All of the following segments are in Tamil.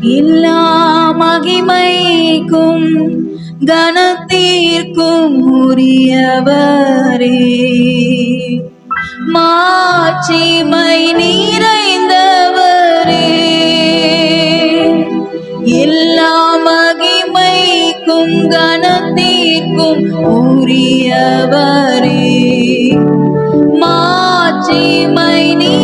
எல்லா மகிமைக்கும் கனத்திற்கும் உரியவரே. மாட்சிமை நிறைந்தவரே. எல்லா மகிமைக்கும் கனத்திற்கும் உரியவரே. மாட்சிமை நீ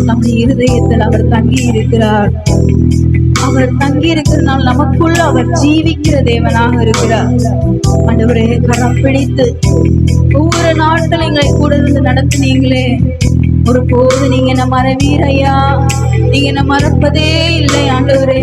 நம்முடைய இருதயத்தில் அவர் தங்கி இருக்கிறார் அவர் தங்கி இருக்கிறனால் நமக்குள்ள அவர் ஜீவிக்கிற தேவனாக இருக்கிறார். ஆண்டவரே கரம் பிடித்து ஒவ்வொரு நாட்கள் எங்களை கூட இருந்து நடத்துனீங்களே. ஒரு போது நீங்க என்ன மறவீரையா நீங்க என்ன மறப்பதே இல்லை ஆண்டவரே.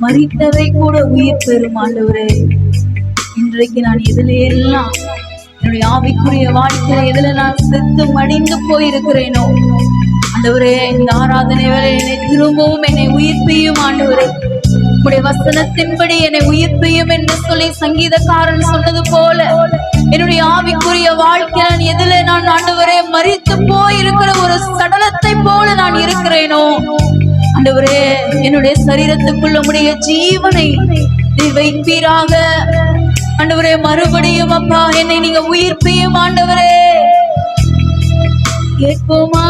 மறித்தவை கூட உயிர் பெறும் ஆண்டவரே இன்றைக்கு நான் எதுல எல்லாம் என்னுடைய ஆவிக்குரிய வாழ்க்கையில எதுல நான் செத்து மடிந்து போயிருக்கிறேனோ? ஆண்டவரே இந்த ஆராதனை வரை என்னை திரும்பவும் என்னை உயிர்ப்பியும் ஆண்டவரே. உடைய வசனத்தின்படி என்னை உயிர்ப்பியும் என்று சொல்லி சங்கீதக்காரன் சொன்னது போல என்னுடைய ஆவிக்குரிய வாழ்க்கையில நான் எதுல நான் ஆண்டவரே மறித்து போயிருக்கிற ஒரு சடலத்தை போல நான் இருக்கிறேனோ? ஆண்டவரே என்னுடைய சரீரத்துக்குள்ள உடைய ஜீவனை நீ வைப்பீராக. ஆண்டவரே மறுபடியும் அப்பா என்னை நீங்க உயிர்ப்பியும் ஆண்டவரே. கேட்போமா?